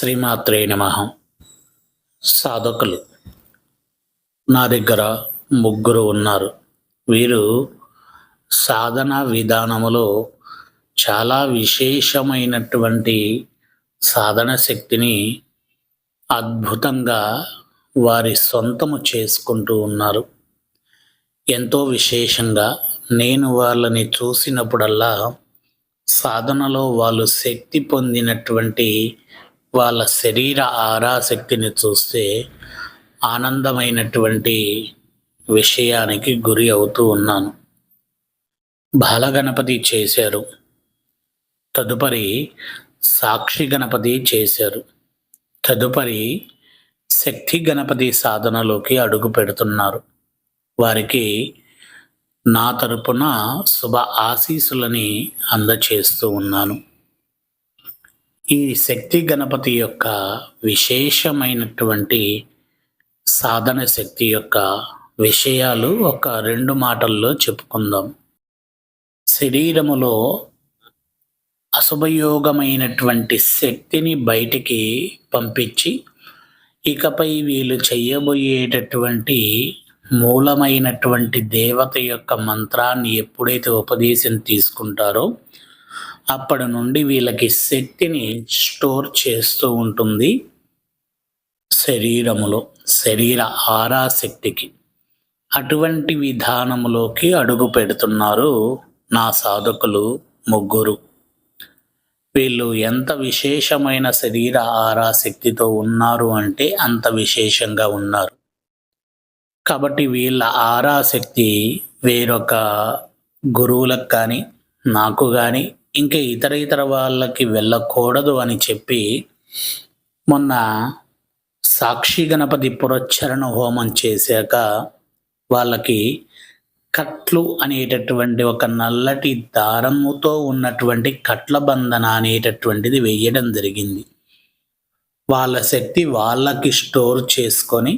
శ్రీమాత్రే నమ. సాధకులు నా దగ్గర ముగ్గురు ఉన్నారు. వీరు సాధన విధానములో చాలా విశేషమైనటువంటి సాధన శక్తిని అద్భుతంగా వారి సొంతము చేసుకుంటూ ఉన్నారు. ఎంతో విశేషంగా నేను వాళ్ళని చూసినప్పుడల్లా సాధనలో వాళ్ళు శక్తి పొందినటువంటి వాళ్ళ శరీర ఆరాశక్తిని చూస్తే ఆనందమైనటువంటి విషయానికి గురి అవుతూ ఉన్నాను. బాలగణపతి చేశారు. తదుపరి సాక్షి గణపతి చేశారు. తదుపరి శక్తి గణపతి సాధనలోకి అడుగు పెడుతున్నారు. వారికి నా తరపున శుభ ఆశీసులని అందచేస్తూ ఉన్నాను. ఈ శక్తి గణపతి యొక్క విశేషమైనటువంటి సాధన శక్తి యొక్క విషయాలు ఒక రెండు మాటల్లో చెప్పుకుందాం. శరీరములో అశుభయోగమైనటువంటి శక్తిని బయటికి పంపించి ఇకపై వీళ్ళు చెయ్యబోయేటటువంటి మూలమైనటువంటి దేవత యొక్క మంత్రాన్ని ఎప్పుడైతే ఉపదేశం తీసుకుంటారో అప్పటి నుండి వీళ్ళకి శక్తిని స్టోర్ చేస్తూ ఉంటుంది శరీరములో శరీర ఆరాశక్తికి. అటువంటి విధానములోకి అడుగు పెడుతున్నారు నా సాధకులు ముగ్గురు. వీళ్ళు ఎంత విశేషమైన శరీర ఆరాశక్తితో ఉన్నారు అంటే అంత విశేషంగా ఉన్నారు. కాబట్టి వీళ్ళ ఆరాశక్తి వేరొక గురువులకు కానీ నాకు కానీ ఇంకా ఇతర ఇతర వాళ్ళకి వెళ్ళకూడదు అని చెప్పి మొన్న సాక్షి గణపతి పురచ్చరణ హోమం చేశాక వాళ్ళకి కట్లు అనేటటువంటి ఒక నల్లటి దారముతో ఉన్నటువంటి కట్ల బంధన అనేటటువంటిది వేయడం జరిగింది. వాళ్ళ శక్తి వాళ్ళకి స్టోర్ చేసుకొని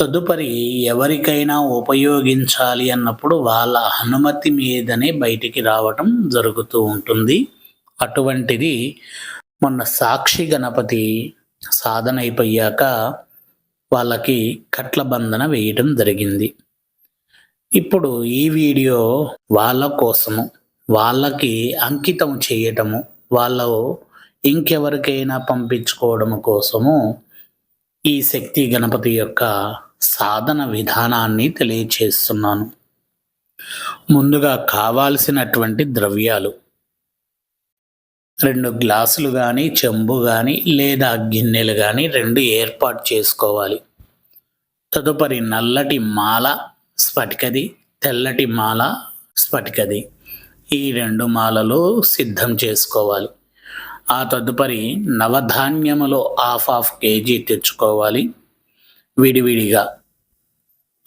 తదుపరి ఎవరికైనా ఉపయోగించాలి అన్నప్పుడు వాళ్ళ అనుమతి మీదనే బయటికి రావటం జరుగుతూ ఉంటుంది. అటువంటిది మొన్న సాక్షి గణపతి సాధన అయిపోయాక వాళ్ళకి కట్ల బంధన వేయటం జరిగింది. ఇప్పుడు ఈ వీడియో వాళ్ళ కోసము వాళ్ళకి అంకితం చేయటము వాళ్ళ ఇంకెవరికైనా పంపించుకోవడం కోసము ఈ శక్తి గణపతి యొక్క సాధన విధానాన్ని తెలియచేస్తున్నాను. ముందుగా కావాల్సినటువంటి ద్రవ్యాలు. రెండు గ్లాసులు కానీ చెంబు కానీ లేదా గిన్నెలు కానీ రెండు ఏర్పాటు చేసుకోవాలి. తదుపరి నల్లటి మాల స్ఫటికది తెల్లటి మాల స్ఫటికది. ఈ రెండు మాలలు సిద్ధం చేసుకోవాలి. ఆ తదుపరి నవధాన్యములో హాఫ్ హాఫ్ కేజీ తెచ్చుకోవాలి. విడివిడిగా.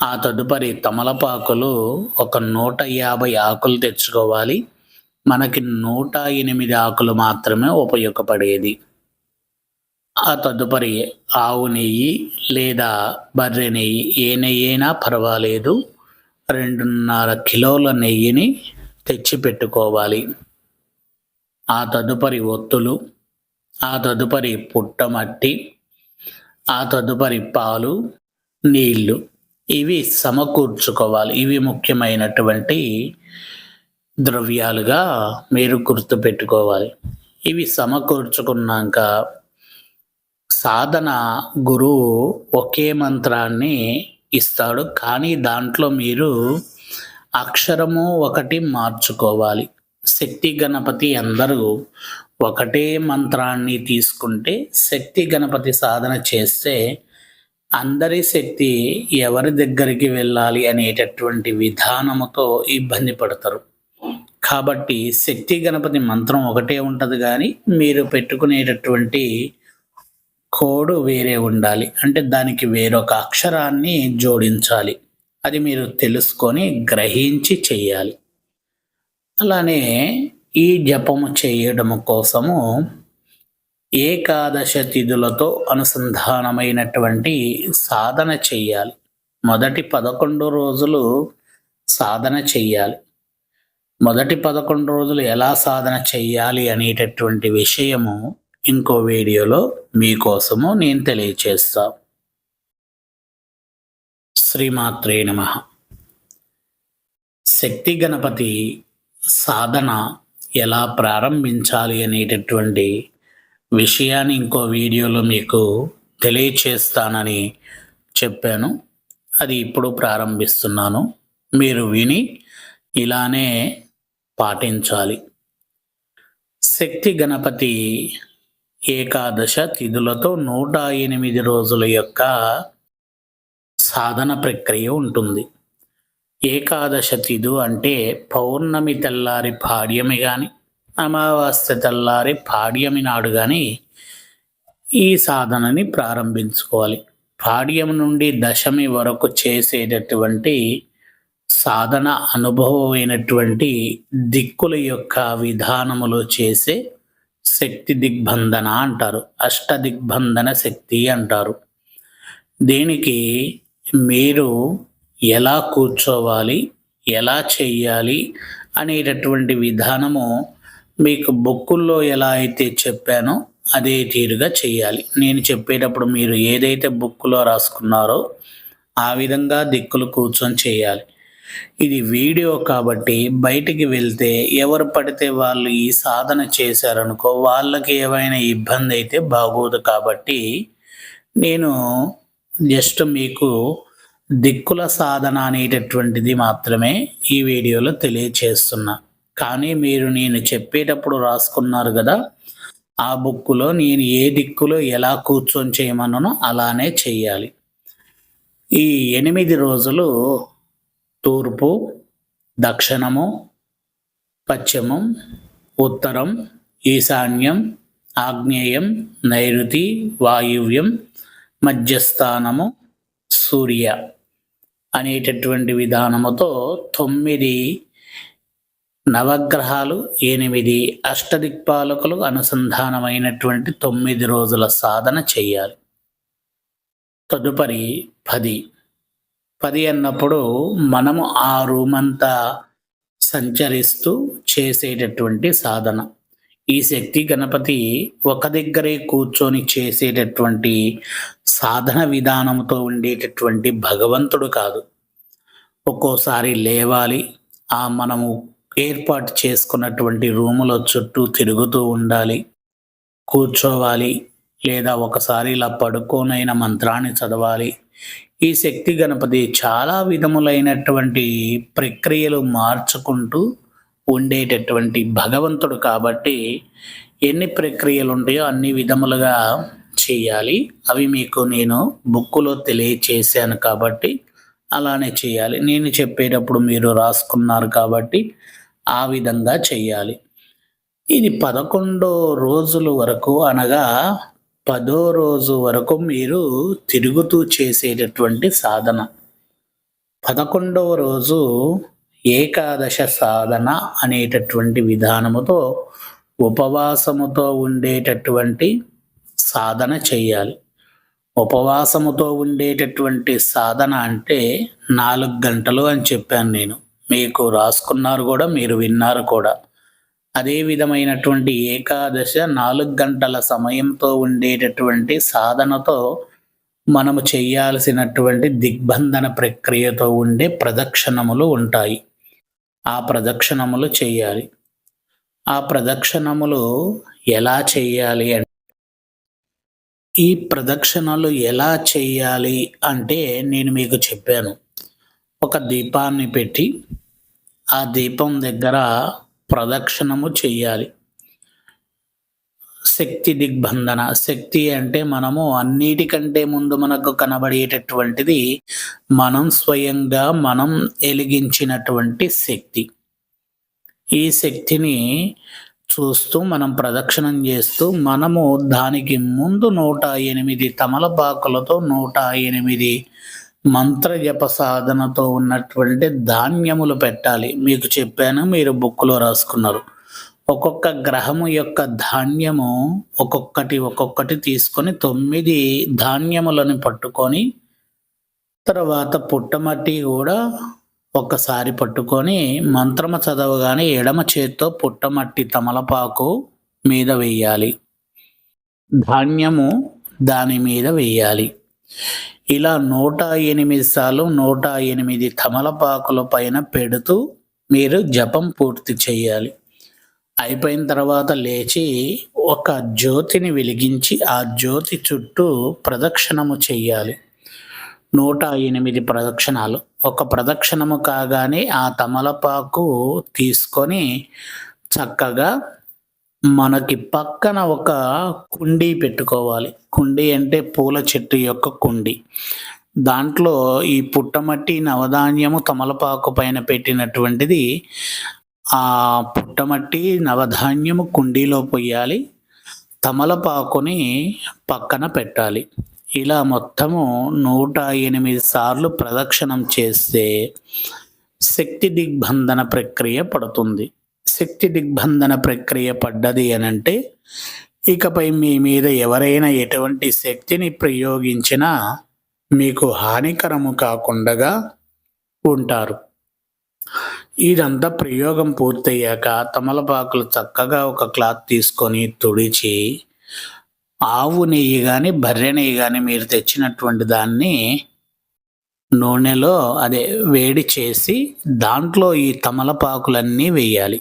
ఆ తదుపరి తమలపాకులు ఒక నూట యాభై ఆకులు తెచ్చుకోవాలి. మనకి నూట ఎనిమిది ఆకులు మాత్రమే ఉపయోగపడేది. ఆ తదుపరి ఆవు నెయ్యి లేదా బర్రె నెయ్యి ఏ నెయ్యి అయినా పర్వాలేదు. రెండున్నర కిలోల నెయ్యిని తెచ్చి పెట్టుకోవాలి ఆ తదుపరి ఒత్తులు ఆ తదుపరి పుట్టమట్టి ఆ తదుపరి పాలు నీళ్ళు ఇవి సమకూర్చుకోవాలి. ఇవి ముఖ్యమైనటువంటి ద్రవ్యాలుగా మీరు గుర్తుపెట్టుకోవాలి. ఇవి సమకూర్చుకున్నాక సాధన గురువు ఒకే మంత్రాన్ని ఇస్తాడు. కానీ దాంట్లో మీరు అక్షరము ఒకటి మార్చుకోవాలి. శక్తి గణపతి అందరూ ఒకటే మంత్రాన్ని తీసుకుంటే శక్తి గణపతి సాధన చేస్తే అందరి శక్తి ఎవరి దగ్గరికి వెళ్ళాలి అనేటటువంటి విధానముతో ఇబ్బంది పడతారు. కాబట్టి శక్తి గణపతి మంత్రం ఒకటే ఉంటుంది కానీ మీరు పెట్టుకునేటటువంటి కోడ్ వేరే ఉండాలి. అంటే దానికి వేరొక అక్షరాన్ని జోడించాలి. అది మీరు తెలుసుకొని గ్రహించి చేయాలి. అలానే ఈ జపము చేయడం కోసము ఏకాదశ తిథులతో అనుసంధానమైనటువంటి సాధన చెయ్యాలి మొదటి పదకొండు రోజులు సాధన చెయ్యాలి మొదటి పదకొండు రోజులు ఎలా సాధన చెయ్యాలి అనేటటువంటి విషయము ఇంకో వీడియోలో మీకోసము నేను తెలియచేస్తా. శ్రీమాత్రే నమ. శక్తి గణపతి సాధన ఎలా ప్రారంభించాలి అనేటటువంటి విషయాన్ని ఇంకో వీడియోలో మీకు తెలియచేస్తానని చెప్పాను. అది ఇప్పుడు ప్రారంభిస్తున్నాను. మీరు విని ఇలానే పాటించాలి. శక్తి గణపతి ఏకాదశ తిథులతో నూట ఎనిమిది రోజుల యొక్క సాధన ప్రక్రియ ఉంటుంది. ఏకాదశ తిథు అంటే పౌర్ణమి తెల్లారి పాడ్యమి కానీ అమావాస్య తెల్లారి పాడ్యమి నాడు కానీ ఈ సాధనని ప్రారంభించుకోవాలి. పాడ్యం నుండి దశమి వరకు చేసేటటువంటి సాధన అనుభవమైనటువంటి దిక్కుల యొక్క విధానములో చేసే శక్తి దిగ్బంధన అంటారు. అష్ట దిగ్బంధన శక్తి అంటారు. దీనికి మీరు ఎలా కూర్చోవాలి ఎలా చెయ్యాలి అనేటటువంటి విధానము మీకు బుక్కుల్లో ఎలా అయితే చెప్పానో అదే తీరుగా చేయాలి నేను చెప్పేటప్పుడు మీరు ఏదైతే బుక్లో రాసుకున్నారో ఆ విధంగా దిక్కులు కూర్చొని చేయాలి ఇది వీడియో కాబట్టి బయటికి వెళ్తే ఎవరు పడితే వాళ్ళు ఈ సాధన చేశారనుకో వాళ్ళకి ఏమైనా ఇబ్బంది అయితే బాగోదు కాబట్టి నేను జస్ట్ మీకు దిక్కుల సాధన అనేటటువంటిది మాత్రమే ఈ వీడియోలో తెలియచేస్తున్నా. కానీ మీరు నేను చెప్పేటప్పుడు రాసుకున్నారు కదా ఆ బుక్కులో నేను ఏ దిక్కులో ఎలా కూర్చొని చేయమన్నానో అలానే చేయాలి ఈ ఎనిమిది రోజులు తూర్పు దక్షిణము పశ్చిమం ఉత్తరం ఈశాన్యం ఆగ్నేయం నైరుతి వాయువ్యం మధ్యస్థానము సూర్య. అనేటటువంటి విధానముతో తొమ్మిది నవగ్రహాలు ఎనిమిది అష్టదిక్పాలకులు అనుసంధానమైనటువంటి తొమ్మిది రోజుల సాధన చేయాలి. తదుపరి పది. పది అన్నప్పుడు మనము ఆ రూమంతా సంచరిస్తూ చేసేటటువంటి సాధన. ఈ శక్తి గణపతి ఒక దగ్గరే కూర్చొని చేసేటటువంటి సాధన విధానంతో ఉండేటటువంటి భగవంతుడు కాదు. ఒక్కోసారి లేవాలి ఆ మనము ఏర్పాటు చేసుకున్నటువంటి రూములో చుట్టూ తిరుగుతూ ఉండాలి కూర్చోవాలి లేదా ఒకసారి ఇలా పడుకోనైన మంత్రాన్ని చదవాలి. ఈ శక్తి గణపతి చాలా విధములైనటువంటి ప్రక్రియలు మార్చుకుంటూ ఉండేటటువంటి భగవంతుడు కాబట్టి ఎన్ని ప్రక్రియలు ఉంటాయో అన్ని విధములుగా చేయాలి. అవి మీకు నేను బుక్కులో తెలియచేశాను కాబట్టి అలానే చేయాలి. నేను చెప్పేటప్పుడు మీరు రాసుకున్నారు కాబట్టి ఆ విధంగా చేయాలి. ఇది పదకొండో రోజుల వరకు అనగా పదో రోజు వరకు మీరు తిరుగుతూ చేసేటటువంటి సాధన. పదకొండవ రోజు ఏకాదశ సాధన అనేటటువంటి విధానముతో ఉపవాసముతో ఉండేటటువంటి సాధన చేయాలి. ఉపవాసముతో ఉండేటటువంటి సాధన అంటే నాలుగు గంటలు అని చెప్పాను నేను. మీకు రాసుకున్నారు కూడా మీరు విన్నారు కూడా. అదే విధమైనటువంటి ఏకాదశ నాలుగు గంటల సమయంతో ఉండేటటువంటి సాధనతో మనము చేయాల్సినటువంటి దిగ్బంధన ప్రక్రియతో ఉండే ప్రదక్షిణములు ఉంటాయి. ఆ ప్రదక్షిణములు చేయాలి. ఆ ప్రదక్షిణములు ఎలా చేయాలి అంటే ఈ ప్రదక్షిణలు ఎలా చేయాలి అంటే నేను మీకు చెప్పాను. ఒక దీపాన్ని పెట్టి ఆ దీపం దగ్గర ప్రదక్షిణము చేయాలి. శక్తి దిగ్బంధన. శక్తి అంటే మనము అన్నిటికంటే ముందు మనకు కనబడేటటువంటిది మనం స్వయంగా మనం ఎలిగించినటువంటి శక్తి. ఈ శక్తిని చూస్తూ మనం ప్రదక్షిణం చేస్తూ మనము దానికి ముందు నూట ఎనిమిది తమలపాకులతో నూట ఎనిమిది మంత్ర జప సాధనతో ఉన్నటువంటి ధాన్యములు పెట్టాలి. మీకు చెప్పాను మీరు బుక్లో రాసుకున్నారు. ఒక్కొక్క గ్రహము యొక్క ధాన్యము ఒక్కొక్కటి ఒక్కొక్కటి తీసుకొని తొమ్మిది ధాన్యములను పట్టుకొని తర్వాత పుట్టమట్టి కూడా ఒక్కసారి పట్టుకొని మంత్రము చదవగానే ఎడమ చేత్తో పుట్టమట్టి తమలపాకు మీద వెయ్యాలి ధాన్యము దాని మీద వేయాలి. ఇలా నూట ఎనిమిది సార్లు నూట ఎనిమిది తమలపాకుల పైన పెడుతూ మీరు జపం పూర్తి చేయాలి. అయిపోయిన తర్వాత లేచి ఒక జ్యోతిని వెలిగించి ఆ జ్యోతి చుట్టూ ప్రదక్షిణము చెయ్యాలి. నూట ఎనిమిది ప్రదక్షిణాలు. ఒక ప్రదక్షిణము కాగానే ఆ తమలపాకు తీసుకొని చక్కగా మనకి పక్కన ఒక కుండీ పెట్టుకోవాలి. కుండీ అంటే పూల చెట్టు యొక్క కుండీ. దాంట్లో ఈ పుట్టమట్టి నవధాన్యము తమలపాకు పైన పెట్టినటువంటిది ఆ పుట్టమట్టి నవధాన్యము కుండీలో పొయ్యాలి. తమలపాకుని పక్కన పెట్టాలి. ఇలా మొత్తము నూట ఎనిమిది సార్లు ప్రదక్షిణం చేస్తే శక్తి దిగ్బంధన ప్రక్రియ పడుతుంది. శక్తి దిగ్బంధన ప్రక్రియ పడ్డది అనంటే ఇకపై మీ మీద ఎవరైనా ఎటువంటి శక్తిని ప్రయోగించినా మీకు హానికరము కాకుండా ఉంటారు. ఇదంతా ప్రయోగం పూర్తయ్యాక తమలపాకులు చక్కగా ఒక క్లాత్ తీసుకొని తుడిచి ఆవు నెయ్యి కానీ బర్రె నెయ్యి కానీ మీరు తెచ్చినటువంటి దాన్ని నూనెలో అదే వేడి చేసి దాంట్లో ఈ తమలపాకులన్నీ వేయాలి.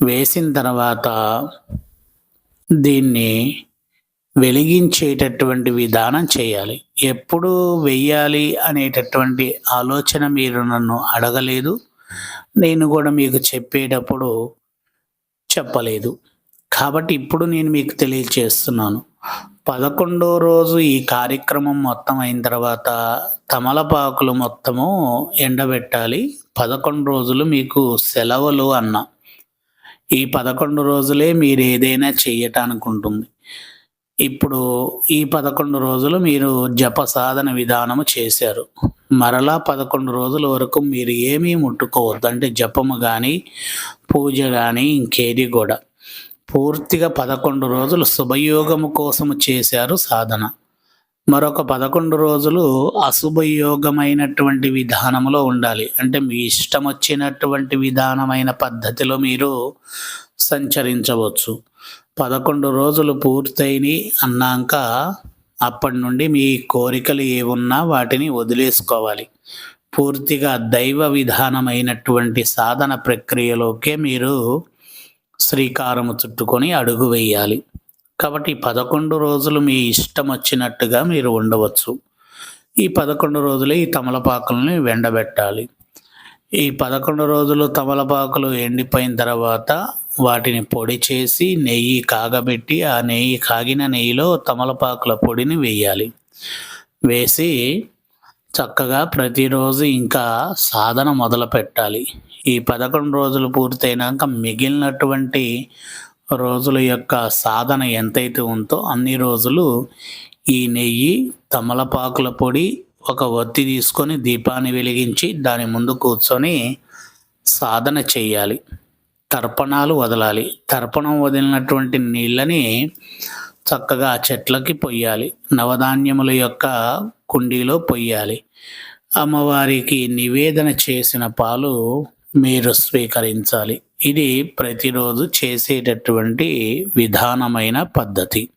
వేసిన తర్వాత దీన్ని వెలిగించేటటువంటి విధానం చేయాలి. ఎప్పుడు వెయ్యాలి అనేటటువంటి ఆలోచన మీరు నన్ను అడగలేదు. నేను కూడా మీకు చెప్పేటప్పుడు చెప్పలేదు. కాబట్టి ఇప్పుడు నేను మీకు తెలియచేస్తున్నాను. పదకొండో రోజు ఈ కార్యక్రమం మొత్తం అయిన తర్వాత తమలపాకులు మొత్తము ఎండబెట్టాలి. పదకొండు రోజులు మీకు సెలవులు అన్న. ఈ పదకొండు రోజులే మీరు ఏదైనా చేయటానికి ఉంటుంది. ఇప్పుడు ఈ పదకొండు రోజులు మీరు జప సాధన విధానము చేశారు. మరలా పదకొండు రోజుల వరకు మీరు ఏమీ ముట్టుకోవద్దు. అంటే జపము కానీ పూజ కానీ ఇంకేది కూడా. పూర్తిగా పదకొండు రోజులు శుభయోగము కోసము చేశారు సాధన. మరొక పదకొండు రోజులు అశుభయోగమైనటువంటి విధానంలో ఉండాలి. అంటే మీ ఇష్టం వచ్చినటువంటి విధానమైన పద్ధతిలో మీరు సంచరించవచ్చు. పదకొండు రోజులు పూర్తయిని అన్నాక అప్పటి నుండి మీ కోరికలు ఏమున్నా వాటిని వదిలేసుకోవాలి. పూర్తిగా దైవ విధానమైనటువంటి సాధన ప్రక్రియలోకే మీరు శ్రీకారము చుట్టుకొని అడుగు వేయాలి. కాబట్టి పదకొండు రోజులు మీ ఇష్టం వచ్చినట్టుగా మీరు ఉండవచ్చు. ఈ పదకొండు రోజులు ఈ తమలపాకులని వెండబెట్టాలి. ఈ పదకొండు రోజులు తమలపాకులు ఎండిపోయిన తర్వాత వాటిని పొడి చేసి నెయ్యి కాగబెట్టి ఆ నెయ్యి కాగిన నెయ్యిలో తమలపాకుల పొడిని వేయాలి. వేసి చక్కగా ప్రతిరోజు ఇంకా సాధన మొదలు పెట్టాలి. ఈ పదకొండు రోజులు పూర్తయినాక మిగిలినటువంటి రోజుల యొక్క సాధన ఎంతైతే ఉందో అన్ని రోజులు ఈ నెయ్యి తమలపాకుల పొడి ఒక ఒత్తి తీసుకొని దీపాన్ని వెలిగించి దాని ముందు కూర్చొని సాధన చేయాలి. తర్పణాలు వదలాలి. తర్పణం వదిలినటువంటి నీళ్ళని చక్కగా చెట్లకి పొయ్యాలి. నవధాన్యముల యొక్క కుండీలో పొయ్యాలి. అమ్మవారికి నివేదన చేసిన పాలు మీరు స్వీకరించాలి. ఇది ప్రతిరోజు చేసేటటువంటి విధానమైన పద్ధతి.